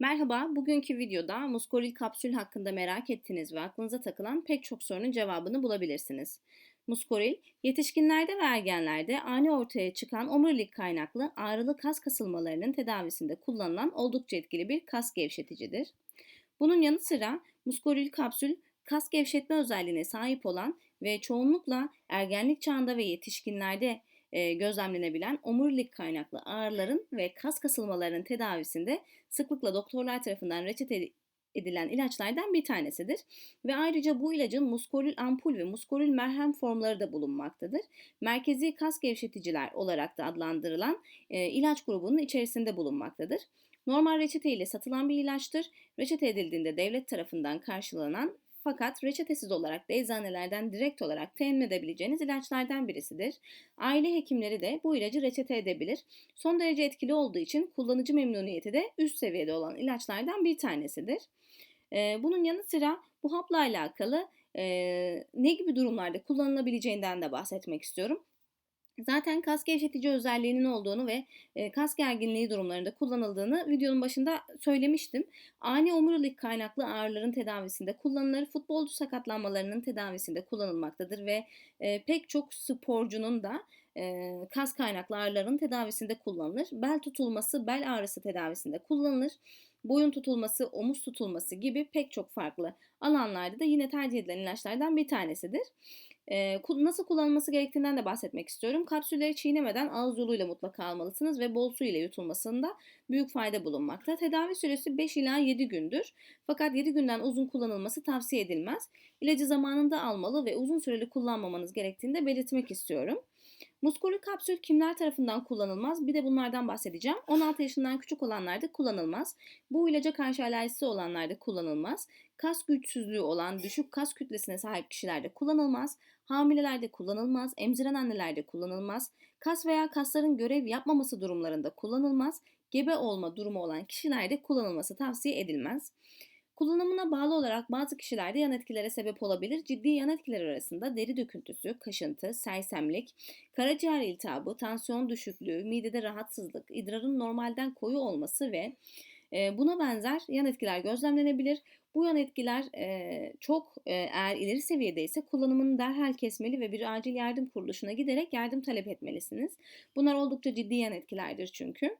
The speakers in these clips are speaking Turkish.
Merhaba, bugünkü videoda muskoril kapsül hakkında merak ettiğiniz ve aklınıza takılan pek çok sorunun cevabını bulabilirsiniz. Muskoril, yetişkinlerde ve ergenlerde ani ortaya çıkan omurilik kaynaklı ağrılı kas kasılmalarının tedavisinde kullanılan oldukça etkili bir kas gevşeticidir. Bunun yanı sıra muskoril kapsül kas gevşetme özelliğine sahip olan ve çoğunlukla ergenlik çağında ve yetişkinlerde e, gözlemlenebilen omurilik kaynaklı ağrıların ve kas kasılmalarının tedavisinde sıklıkla doktorlar tarafından reçete edilen ilaçlardan bir tanesidir. Ve ayrıca bu ilacın muskoril ampul ve muskoril merhem formları da bulunmaktadır. Merkezi kas gevşeticiler olarak da adlandırılan e, ilaç grubunun içerisinde bulunmaktadır. Normal reçete ile satılan bir ilaçtır. Reçete edildiğinde devlet tarafından karşılanan fakat reçetesiz olarak da eczanelerden direkt olarak temin edebileceğiniz ilaçlardan birisidir. Aile hekimleri de bu ilacı reçete edebilir. Son derece etkili olduğu için kullanıcı memnuniyeti de üst seviyede olan ilaçlardan bir tanesidir. Bunun yanı sıra bu hapla alakalı ne gibi durumlarda kullanılabileceğinden de bahsetmek istiyorum. Zaten kas gevşetici özelliğinin olduğunu ve e, kas gerginliği durumlarında kullanıldığını videonun başında söylemiştim. Ani omurilik kaynaklı ağrıların tedavisinde kullanılır, futbolcu sakatlanmalarının tedavisinde kullanılmaktadır ve e, pek çok sporcunun da e, kas kaynaklı ağrıların tedavisinde kullanılır. Bel tutulması, bel ağrısı tedavisinde kullanılır. Boyun tutulması, omuz tutulması gibi pek çok farklı alanlarda da yine tercih edilen ilaçlardan bir tanesidir. Ee, nasıl kullanılması gerektiğinden de bahsetmek istiyorum. Kapsülleri çiğnemeden ağız yoluyla mutlaka almalısınız ve bol su ile yutulmasında büyük fayda bulunmakta. Tedavi süresi 5 ila 7 gündür. Fakat 7 günden uzun kullanılması tavsiye edilmez. İlacı zamanında almalı ve uzun süreli kullanmamanız gerektiğini de belirtmek istiyorum. Muskullü kapsül kimler tarafından kullanılmaz? Bir de bunlardan bahsedeceğim. 16 yaşından küçük olanlarda kullanılmaz. Bu ilaca karşı alerjisi olanlarda kullanılmaz. Kas güçsüzlüğü olan düşük kas kütlesine sahip kişilerde kullanılmaz. Hamilelerde kullanılmaz. Emziren annelerde kullanılmaz. Kas veya kasların görev yapmaması durumlarında kullanılmaz. Gebe olma durumu olan kişilerde kullanılması tavsiye edilmez. Kullanımına bağlı olarak bazı kişilerde yan etkilere sebep olabilir. Ciddi yan etkiler arasında deri döküntüsü, kaşıntı, sersemlik, karaciğer iltihabı, tansiyon düşüklüğü, midede rahatsızlık, idrarın normalden koyu olması ve e, buna benzer yan etkiler gözlemlenebilir. Bu yan etkiler e, çok e, eğer ileri seviyede ise kullanımını derhal kesmeli ve bir acil yardım kuruluşuna giderek yardım talep etmelisiniz. Bunlar oldukça ciddi yan etkilerdir çünkü.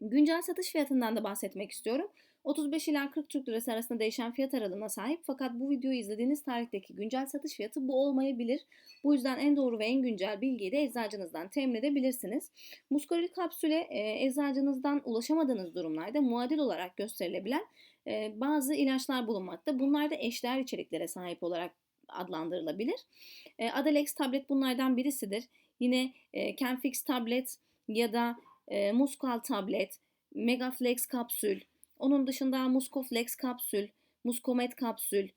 Güncel satış fiyatından da bahsetmek istiyorum. 35 ila 40 Türk Lirası arasında değişen fiyat aralığına sahip fakat bu videoyu izlediğiniz tarihteki güncel satış fiyatı bu olmayabilir. Bu yüzden en doğru ve en güncel bilgiyi de eczacınızdan temin edebilirsiniz. Muskoril kapsüle e, eczacınızdan ulaşamadığınız durumlarda muadil olarak gösterilebilen e, bazı ilaçlar bulunmakta. Bunlar da eşdeğer içeriklere sahip olarak adlandırılabilir. E, Adalex tablet bunlardan birisidir. Yine e, Kenfix tablet ya da Muskal tablet, Megaflex kapsül, onun dışında Muscoflex kapsül, Muscomet kapsül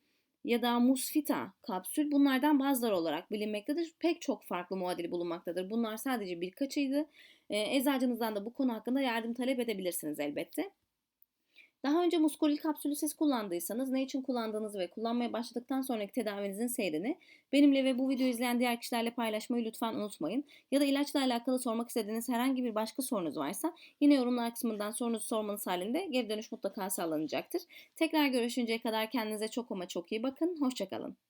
ya da Musfita kapsül bunlardan bazıları olarak bilinmektedir. Pek çok farklı muadili bulunmaktadır. Bunlar sadece birkaçıydı. E, eczacınızdan da bu konu hakkında yardım talep edebilirsiniz elbette. Daha önce muskolil kapsülü siz kullandıysanız ne için kullandığınızı ve kullanmaya başladıktan sonraki tedavinizin seyrini benimle ve bu videoyu izleyen diğer kişilerle paylaşmayı lütfen unutmayın. Ya da ilaçla alakalı sormak istediğiniz herhangi bir başka sorunuz varsa yine yorumlar kısmından sorunuzu sormanız halinde geri dönüş mutlaka sağlanacaktır. Tekrar görüşünceye kadar kendinize çok ama çok iyi bakın. Hoşçakalın.